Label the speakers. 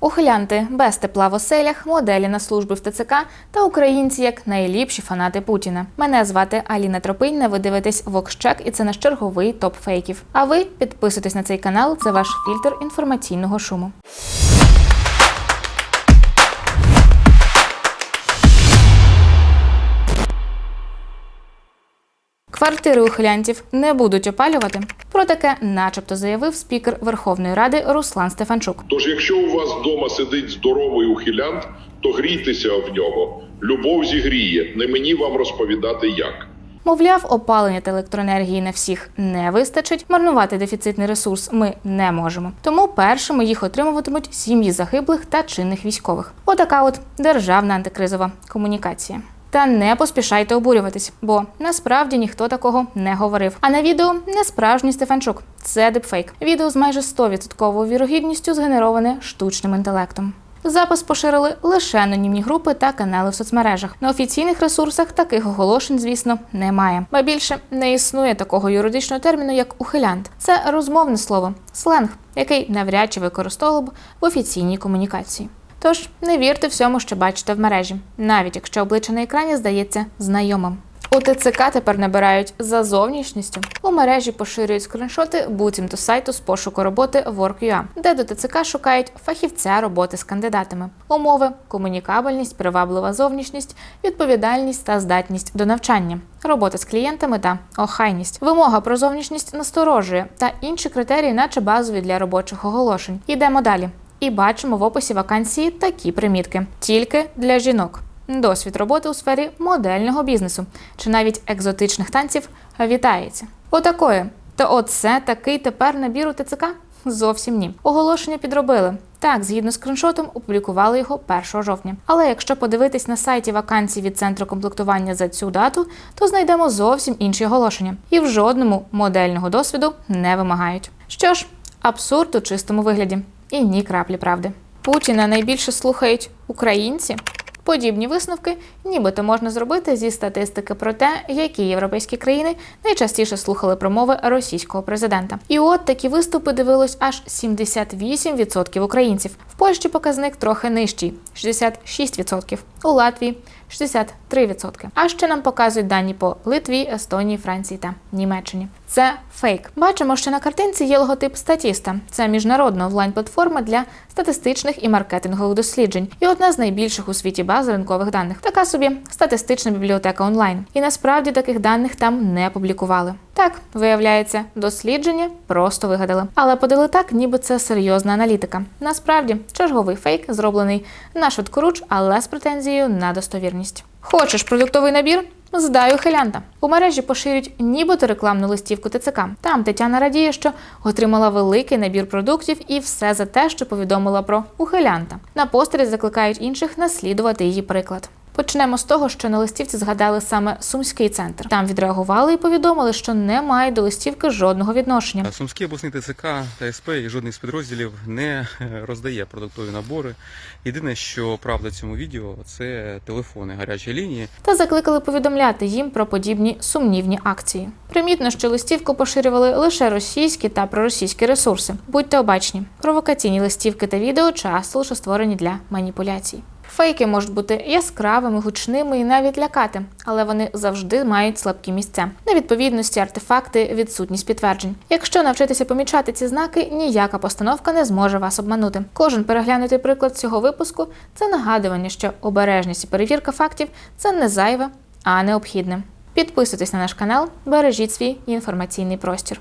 Speaker 1: Ухилянти без тепла в оселях, моделі на служби в ТЦК та українці як найліпші фанати Путіна. Мене звати Аліна Тропинна. Ви дивитесь Вокщек, і це наш черговий топ фейків. А ви підписуйтесь на цей канал. Це ваш фільтр інформаційного шуму. Квартири ухилянтів не будуть опалювати. Про таке, начебто, заявив спікер Верховної Ради Руслан Стефанчук.
Speaker 2: Тож, якщо у вас вдома сидить здоровий ухилянт, то грійтеся в нього. Любов зігріє. Не мені вам розповідати як.
Speaker 1: Мовляв, опалення та електроенергії на всіх не вистачить. Марнувати дефіцитний ресурс ми не можемо. Тому першими їх отримуватимуть сім'ї загиблих та чинних військових. Отака от державна антикризова комунікація. Та не поспішайте обурюватись, бо насправді ніхто такого не говорив. А на відео не справжній Стефанчук. Це дипфейк. Відео з майже 100% вірогідністю згенероване штучним інтелектом. Запис поширили лише анонімні групи та канали в соцмережах. На офіційних ресурсах таких оголошень, звісно, немає. Ба більше не існує такого юридичного терміну, як ухилянт. Це розмовне слово, сленг, який навряд чи використовував б в офіційній комунікації. Тож не вірте всьому, що бачите в мережі, навіть якщо обличчя на екрані здається знайомим. У ТЦК тепер набирають за зовнішністю. У мережі поширюють скріншоти буцімто сайту з пошуку роботи Work.ua, де до ТЦК шукають фахівця роботи з кандидатами. Умови, комунікабельність, приваблива зовнішність, відповідальність та здатність до навчання, робота з клієнтами та охайність. Вимога про зовнішність насторожує та інші критерії, наче базові для робочих оголошень. Йдемо далі. І бачимо в описі вакансії такі примітки: тільки для жінок. Досвід роботи у сфері модельного бізнесу чи навіть екзотичних танців вітається. Отакої. То оце такий тепер набір у ТЦК? Зовсім ні. Оголошення підробили. Так, згідно з скріншотом, опублікували його 1 жовтня. Але якщо подивитись на сайті вакансій від центру комплектування за цю дату, то знайдемо зовсім інші оголошення. І в жодному модельного досвіду не вимагають. Що ж, абсурд у чистому вигляді. І ні краплі правди. Путіна найбільше слухають українці. Подібні висновки нібито можна зробити зі статистики про те, які європейські країни найчастіше слухали промови російського президента. І от такі виступи дивилось аж 78% українців. В Польщі показник трохи нижчий 66%, у Латвії 63%. А ще нам показують дані по Литві, Естонії, Франції та Німеччині. Це фейк. Бачимо, що на картинці є логотип статіста. Це міжнародна онлайн-платформа для статистичних і маркетингових досліджень, і одна з найбільших у світі баз ринкових даних. Така собі статистична бібліотека онлайн. І насправді таких даних там не публікували. Так, виявляється, дослідження просто вигадали. Але подали так, ніби це серйозна аналітика. Насправді, черговий фейк зроблений на швидкоруч, але з претензією на достовірність. Хочеш продуктовий набір? Здай ухилянта. У мережі поширюють нібито рекламну листівку ТЦК. Там Тетяна радіє, що отримала великий набір продуктів і все за те, що повідомила про ухилянта. На постері закликають інших наслідувати її приклад. Почнемо з того, що на листівці згадали саме сумський центр. Там відреагували і повідомили, що не мають до листівки жодного відношення.
Speaker 3: Сумський обласний ТЦК та СП і жодний з підрозділів не е, роздає продуктові набори. Єдине, що правда цьому відео, це телефони гарячої лінії.
Speaker 1: та закликали повідомляти їм про подібні сумнівні акції. Примітно, що листівку поширювали лише російські та проросійські ресурси. Будьте обачні, провокаційні листівки та відео часто лише створені для маніпуляцій. Фейки можуть бути яскравими, гучними і навіть лякати, але вони завжди мають слабкі місця. Невідповідності, артефакти, відсутність підтверджень. Якщо навчитися помічати ці знаки, ніяка постановка не зможе вас обманути. Кожен переглянутий приклад цього випуску це нагадування, що обережність і перевірка фактів це не зайве, а необхідне. Підписуйтесь на наш канал, бережіть свій інформаційний простір.